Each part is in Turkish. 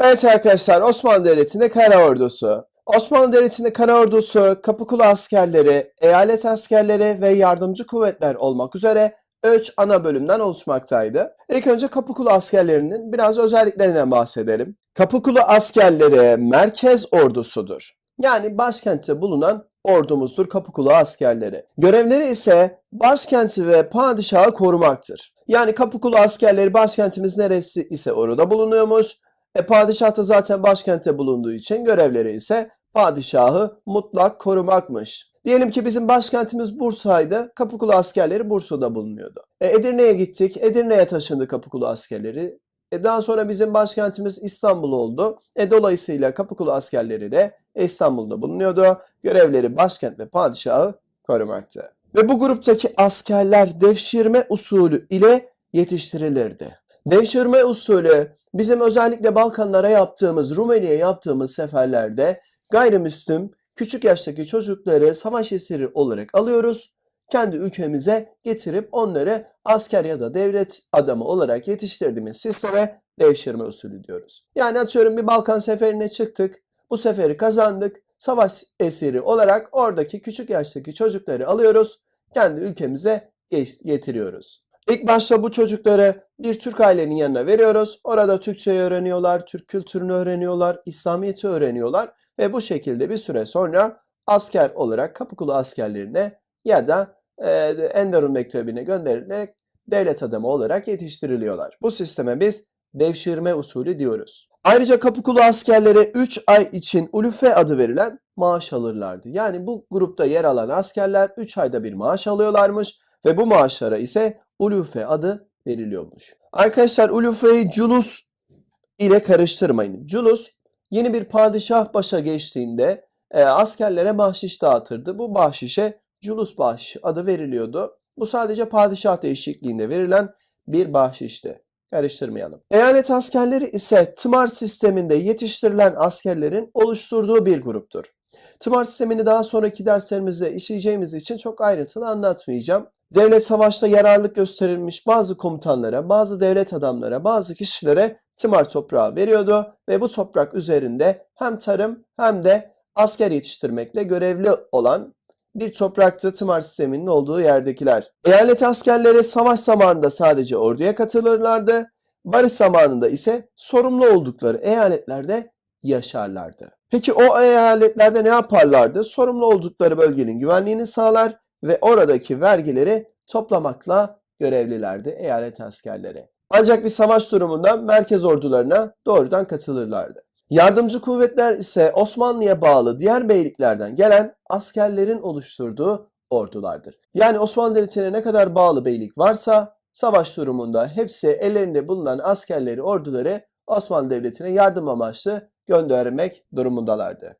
Evet arkadaşlar Osmanlı Devleti'nde kara ordusu. Osmanlı Devleti'nde kara ordusu, Kapıkulu askerleri, eyalet askerleri ve yardımcı kuvvetler olmak üzere 3 ana bölümden oluşmaktaydı. İlk önce Kapıkulu askerlerinin biraz özelliklerinden bahsedelim. Kapıkulu askerleri merkez ordusudur. Yani başkentte bulunan ordumuzdur Kapıkulu askerleri. Görevleri ise başkenti ve padişahı korumaktır. Yani Kapıkulu askerleri başkentimiz neresi ise orada bulunuyormuş. E, padişah da zaten başkentte bulunduğu için görevleri ise padişahı mutlak korumakmış. Diyelim ki bizim başkentimiz Bursa'ydı. Kapıkulu askerleri Bursa'da bulunuyordu. E, Edirne'ye gittik. Edirne'ye taşındı Kapıkulu askerleri. E, daha sonra bizim başkentimiz İstanbul oldu. E, dolayısıyla Kapıkulu askerleri de İstanbul'da bulunuyordu. Görevleri başkent ve padişahı korumaktı. Ve bu gruptaki askerler devşirme usulü ile yetiştirilirdi. Devşirme usulü bizim özellikle Balkanlara yaptığımız, Rumeli'ye yaptığımız seferlerde gayrimüslim küçük yaştaki çocukları savaş esiri olarak alıyoruz. Kendi ülkemize getirip onları asker ya da devlet adamı olarak yetiştirdiğimiz sisteme devşirme usulü diyoruz. Yani atıyorum bir Balkan seferine çıktık. Bu seferi kazandık. Savaş esiri olarak oradaki küçük yaştaki çocukları alıyoruz. Kendi ülkemize getiriyoruz. İlk başta bu çocukları bir Türk ailenin yanına veriyoruz. Orada Türkçeyi öğreniyorlar, Türk kültürünü öğreniyorlar, İslamiyet'i öğreniyorlar ve bu şekilde bir süre sonra asker olarak Kapıkulu askerlerine ya da e, Enderun Mektebi'ne gönderilerek devlet adamı olarak yetiştiriliyorlar. Bu sisteme biz devşirme usulü diyoruz. Ayrıca Kapıkulu askerlere 3 ay için ulufe adı verilen maaş alırlardı. Yani bu grupta yer alan askerler 3 ayda bir maaş alıyorlarmış ve bu maaşlara ise ulufe adı veriliyormuş. Arkadaşlar ulufeyi culus ile karıştırmayın. Culus yeni bir padişah başa geçtiğinde e, askerlere bahşiş dağıtırdı. Bu bahşişe culus bahşiş adı veriliyordu. Bu sadece padişah değişikliğinde verilen bir bahşişti. Karıştırmayalım. Eyalet askerleri ise tımar sisteminde yetiştirilen askerlerin oluşturduğu bir gruptur. Tımar sistemini daha sonraki derslerimizde işleyeceğimiz için çok ayrıntılı anlatmayacağım. Devlet savaşta yararlık gösterilmiş bazı komutanlara, bazı devlet adamlara, bazı kişilere tımar toprağı veriyordu ve bu toprak üzerinde hem tarım hem de asker yetiştirmekle görevli olan bir topraktı tımar sisteminin olduğu yerdekiler. Eyalet askerleri savaş zamanında sadece orduya katılırlardı. Barış zamanında ise sorumlu oldukları eyaletlerde yaşarlardı. Peki o eyaletlerde ne yaparlardı? Sorumlu oldukları bölgenin güvenliğini sağlar ve oradaki vergileri toplamakla görevlilerdi eyalet askerleri. Ancak bir savaş durumunda merkez ordularına doğrudan katılırlardı. Yardımcı kuvvetler ise Osmanlı'ya bağlı diğer beyliklerden gelen askerlerin oluşturduğu ordulardır. Yani Osmanlı Devleti'ne ne kadar bağlı beylik varsa savaş durumunda hepsi ellerinde bulunan askerleri, orduları Osmanlı Devleti'ne yardım amaçlı göndermek durumundalardı.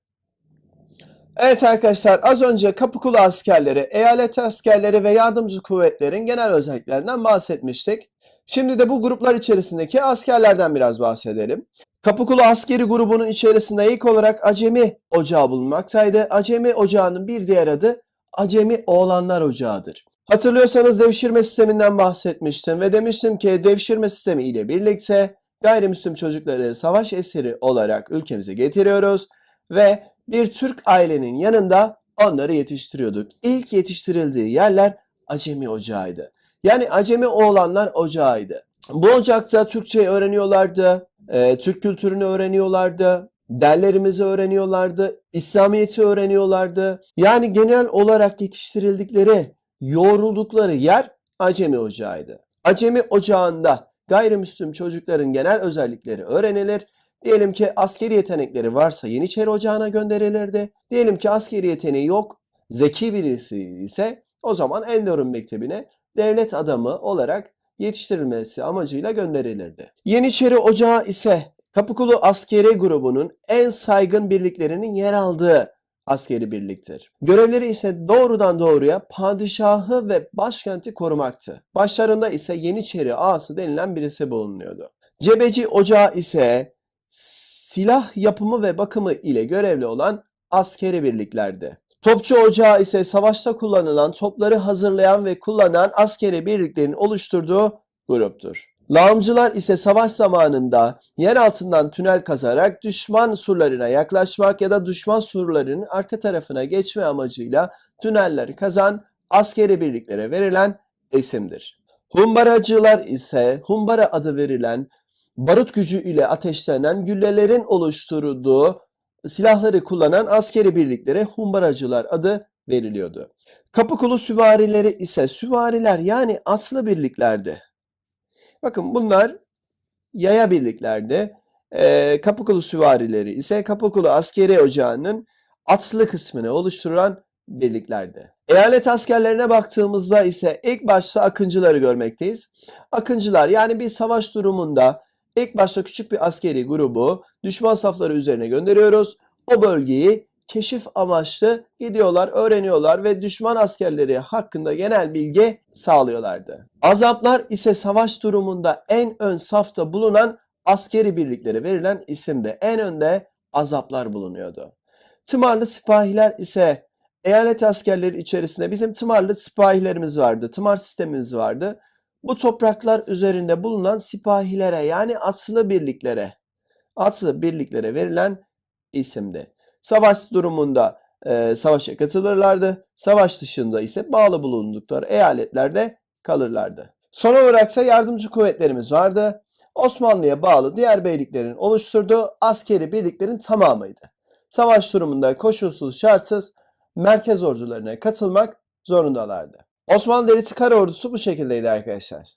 Evet arkadaşlar az önce Kapıkulu askerleri, eyalet askerleri ve yardımcı kuvvetlerin genel özelliklerinden bahsetmiştik. Şimdi de bu gruplar içerisindeki askerlerden biraz bahsedelim. Kapıkulu askeri grubunun içerisinde ilk olarak Acemi Ocağı bulunmaktaydı. Acemi Ocağı'nın bir diğer adı Acemi Oğlanlar Ocağı'dır. Hatırlıyorsanız devşirme sisteminden bahsetmiştim ve demiştim ki devşirme sistemi ile birlikte gayrimüslim çocukları savaş esiri olarak ülkemize getiriyoruz ve bir Türk ailenin yanında onları yetiştiriyorduk. İlk yetiştirildiği yerler Acemi Ocağı'ydı. Yani Acemi Oğlanlar Ocağı'ydı. Bu ocakta Türkçe öğreniyorlardı, e, Türk kültürünü öğreniyorlardı, derlerimizi öğreniyorlardı, İslamiyet'i öğreniyorlardı. Yani genel olarak yetiştirildikleri, yoğruldukları yer Acemi Ocağı'ydı. Acemi Ocağı'nda gayrimüslim çocukların genel özellikleri öğrenilir. Diyelim ki askeri yetenekleri varsa Yeniçeri Ocağı'na gönderilirdi. Diyelim ki askeri yeteneği yok, zeki birisi ise o zaman Enderun Mektebi'ne devlet adamı olarak yetiştirilmesi amacıyla gönderilirdi. Yeniçeri Ocağı ise Kapıkulu askeri grubunun en saygın birliklerinin yer aldığı askeri birliktir. Görevleri ise doğrudan doğruya padişahı ve başkenti korumaktı. Başlarında ise Yeniçeri ağası denilen birisi bulunuyordu. Cebeci Ocağı ise silah yapımı ve bakımı ile görevli olan askeri birliklerdi. Topçu Ocağı ise savaşta kullanılan topları hazırlayan ve kullanan askeri birliklerin oluşturduğu gruptur. Lağımcılar ise savaş zamanında yer altından tünel kazarak düşman surlarına yaklaşmak ya da düşman surlarının arka tarafına geçme amacıyla tünelleri kazan askeri birliklere verilen isimdir. Humbaracılar ise humbara adı verilen barut gücü ile ateşlenen güllelerin oluşturduğu silahları kullanan askeri birliklere humbaracılar adı veriliyordu. Kapıkulu süvarileri ise süvariler yani atlı birliklerdi. Bakın bunlar yaya birliklerde. Ee, Kapıkulu süvarileri ise Kapıkulu askeri ocağının atlı kısmını oluşturan birliklerde. Eyalet askerlerine baktığımızda ise ilk başta akıncıları görmekteyiz. Akıncılar yani bir savaş durumunda ilk başta küçük bir askeri grubu düşman safları üzerine gönderiyoruz. O bölgeyi keşif amaçlı gidiyorlar, öğreniyorlar ve düşman askerleri hakkında genel bilgi sağlıyorlardı. Azaplar ise savaş durumunda en ön safta bulunan askeri birliklere verilen isimde. En önde azaplar bulunuyordu. Tımarlı sipahiler ise eyalet askerleri içerisinde bizim tımarlı sipahilerimiz vardı. Tımar sistemimiz vardı. Bu topraklar üzerinde bulunan sipahilere yani atlı birliklere, atlı birliklere verilen isimdi. Savaş durumunda e, savaşa katılırlardı. Savaş dışında ise bağlı bulundukları eyaletlerde kalırlardı. Son olarak da yardımcı kuvvetlerimiz vardı. Osmanlı'ya bağlı diğer beyliklerin oluşturduğu askeri birliklerin tamamıydı. Savaş durumunda koşulsuz şartsız merkez ordularına katılmak zorundalardı. Osmanlı Devleti Kara Ordusu bu şekildeydi arkadaşlar.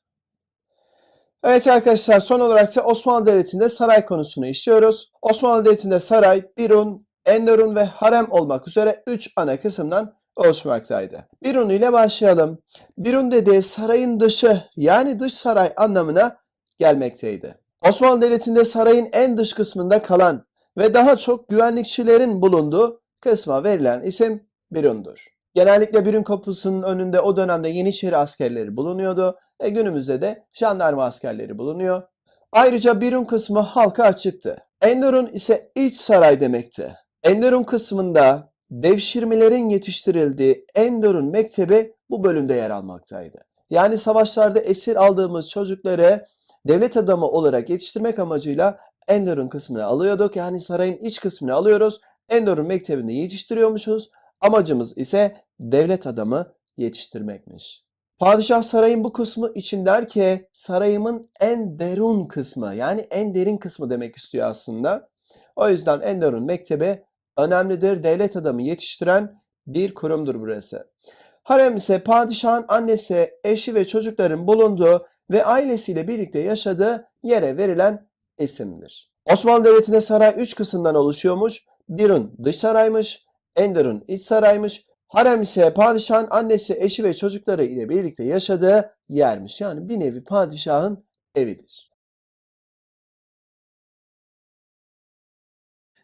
Evet arkadaşlar son olarak da Osmanlı Devleti'nde saray konusunu işliyoruz. Osmanlı Devleti'nde saray, Birun, Enderun ve Harem olmak üzere 3 ana kısımdan oluşmaktaydı. Birun ile başlayalım. Birun dediği sarayın dışı yani dış saray anlamına gelmekteydi. Osmanlı Devleti'nde sarayın en dış kısmında kalan ve daha çok güvenlikçilerin bulunduğu kısma verilen isim Birun'dur. Genellikle Birun kapısının önünde o dönemde Yeniçeri askerleri bulunuyordu ve günümüzde de jandarma askerleri bulunuyor. Ayrıca Birun kısmı halka açıktı. Enderun ise iç saray demekti. Enderun kısmında devşirmelerin yetiştirildiği Enderun Mektebi bu bölümde yer almaktaydı. Yani savaşlarda esir aldığımız çocukları devlet adamı olarak yetiştirmek amacıyla Enderun kısmını alıyorduk. Yani sarayın iç kısmını alıyoruz. Enderun Mektebi'nde yetiştiriyormuşuz. Amacımız ise devlet adamı yetiştirmekmiş. Padişah sarayın bu kısmı için der ki sarayımın en derun kısmı yani en derin kısmı demek istiyor aslında. O yüzden Enderun Mektebi önemlidir. Devlet adamı yetiştiren bir kurumdur burası. Harem ise padişahın annesi, eşi ve çocukların bulunduğu ve ailesiyle birlikte yaşadığı yere verilen isimdir. Osmanlı Devleti'nde saray üç kısımdan oluşuyormuş. Birun dış saraymış, Enderun iç saraymış, harem ise padişahın annesi, eşi ve çocukları ile birlikte yaşadığı yermiş. Yani bir nevi padişahın evidir.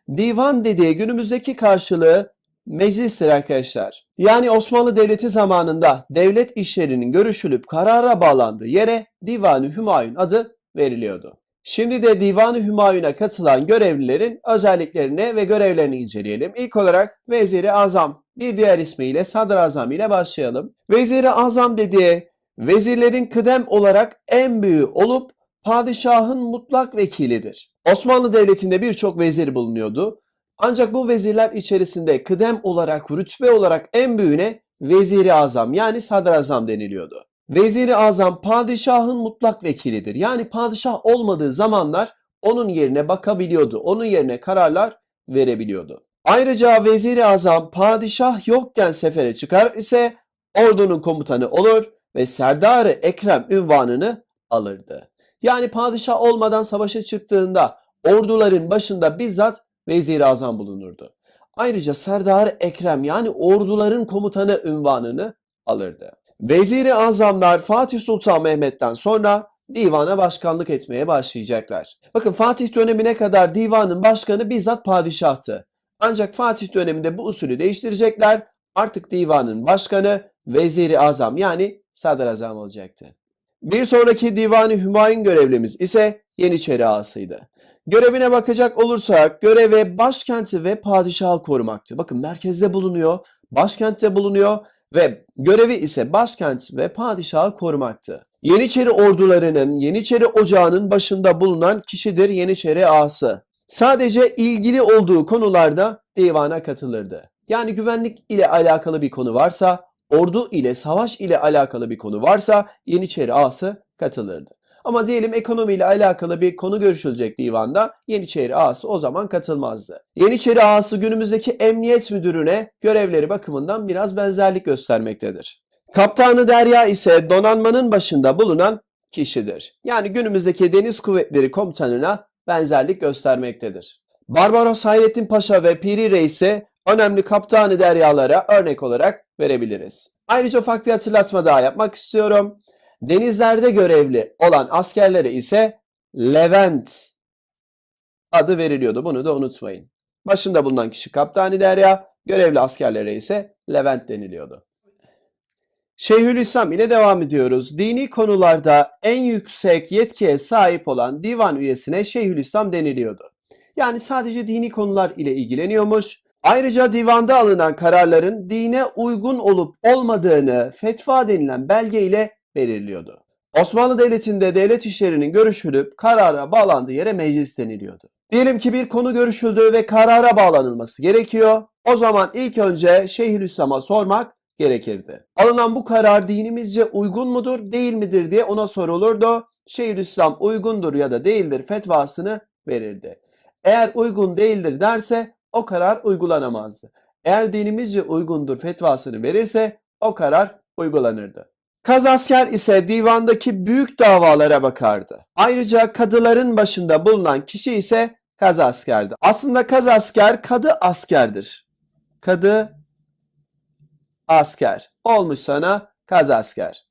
Divan dediği günümüzdeki karşılığı meclistir arkadaşlar. Yani Osmanlı Devleti zamanında devlet işlerinin görüşülüp karara bağlandığı yere Divan-ı Hümayun adı veriliyordu. Şimdi de Divan-ı Hümayun'a katılan görevlilerin özelliklerini ve görevlerini inceleyelim. İlk olarak Veziri Azam, bir diğer ismiyle Sadrazam ile başlayalım. Veziri Azam dediği vezirlerin kıdem olarak en büyüğü olup padişahın mutlak vekilidir. Osmanlı Devleti'nde birçok vezir bulunuyordu. Ancak bu vezirler içerisinde kıdem olarak, rütbe olarak en büyüğüne Veziri Azam yani Sadrazam deniliyordu. Veziri Azam padişahın mutlak vekilidir. Yani padişah olmadığı zamanlar onun yerine bakabiliyordu. Onun yerine kararlar verebiliyordu. Ayrıca Veziri Azam padişah yokken sefere çıkar ise ordunun komutanı olur ve Serdar-ı Ekrem ünvanını alırdı. Yani padişah olmadan savaşa çıktığında orduların başında bizzat Vezir-i Azam bulunurdu. Ayrıca Serdar Ekrem yani orduların komutanı ünvanını alırdı. Vezir-i Azamlar Fatih Sultan Mehmet'ten sonra divana başkanlık etmeye başlayacaklar. Bakın Fatih dönemine kadar divanın başkanı bizzat padişahtı. Ancak Fatih döneminde bu usulü değiştirecekler. Artık divanın başkanı Vezir-i Azam yani Sadrazam olacaktı. Bir sonraki Divan-ı Hümayun görevlimiz ise Yeniçeri ağasıydı. Görevine bakacak olursak görevi başkenti ve padişahı korumaktı. Bakın merkezde bulunuyor, başkentte bulunuyor ve görevi ise başkent ve padişahı korumaktı. Yeniçeri ordularının, Yeniçeri ocağının başında bulunan kişidir Yeniçeri ağası. Sadece ilgili olduğu konularda divana katılırdı. Yani güvenlik ile alakalı bir konu varsa, ordu ile savaş ile alakalı bir konu varsa Yeniçeri ağası katılırdı. Ama diyelim ekonomiyle alakalı bir konu görüşülecek divanda Yeniçeri ağası o zaman katılmazdı. Yeniçeri ağası günümüzdeki emniyet müdürüne görevleri bakımından biraz benzerlik göstermektedir. Kaptanı Derya ise donanmanın başında bulunan kişidir. Yani günümüzdeki deniz kuvvetleri komutanına benzerlik göstermektedir. Barbaros Hayrettin Paşa ve Piri Reis'e önemli kaptanı deryalara örnek olarak verebiliriz. Ayrıca ufak bir hatırlatma daha yapmak istiyorum. Denizlerde görevli olan askerlere ise Levent adı veriliyordu. Bunu da unutmayın. Başında bulunan kişi kaptanı derya, görevli askerlere ise Levent deniliyordu. Şeyhülislam ile devam ediyoruz. Dini konularda en yüksek yetkiye sahip olan divan üyesine Şeyhülislam deniliyordu. Yani sadece dini konular ile ilgileniyormuş. Ayrıca divanda alınan kararların dine uygun olup olmadığını fetva denilen belge ile belirliyordu. Osmanlı Devleti'nde devlet işlerinin görüşülüp karara bağlandığı yere meclis deniliyordu. Diyelim ki bir konu görüşüldü ve karara bağlanılması gerekiyor. O zaman ilk önce Şeyhülislam'a sormak gerekirdi. Alınan bu karar dinimizce uygun mudur, değil midir diye ona sorulurdu. Şeyhülislam uygundur ya da değildir fetvasını verirdi. Eğer uygun değildir derse o karar uygulanamazdı. Eğer dinimizce uygundur fetvasını verirse o karar uygulanırdı. Kazasker ise divandaki büyük davalara bakardı. Ayrıca kadıların başında bulunan kişi ise kazaskerdi. Aslında kazasker kadı askerdir. Kadı asker. Olmuş sana kazasker.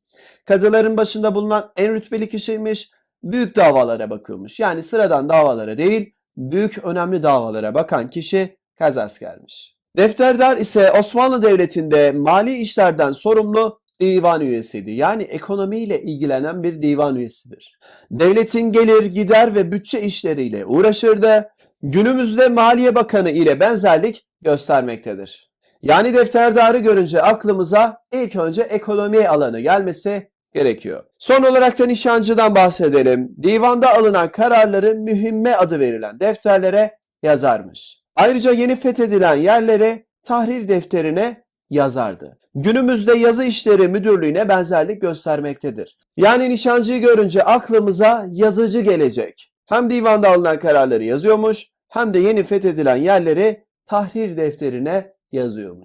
Kadıların başında bulunan en rütbeli kişiymiş. Büyük davalara bakıyormuş. Yani sıradan davalara değil, büyük önemli davalara bakan kişi kazaskermiş. Defterdar ise Osmanlı Devleti'nde mali işlerden sorumlu divan üyesiydi. Yani ekonomiyle ilgilenen bir divan üyesidir. Devletin gelir, gider ve bütçe işleriyle uğraşırdı. Günümüzde Maliye Bakanı ile benzerlik göstermektedir. Yani defterdarı görünce aklımıza ilk önce ekonomi alanı gelmesi gerekiyor. Son olarak da nişancıdan bahsedelim. Divanda alınan kararları mühimme adı verilen defterlere yazarmış. Ayrıca yeni fethedilen yerleri tahrir defterine yazardı. Günümüzde yazı işleri müdürlüğüne benzerlik göstermektedir. Yani nişancıyı görünce aklımıza yazıcı gelecek. Hem divanda alınan kararları yazıyormuş hem de yeni fethedilen yerleri tahrir defterine yazıyormuş.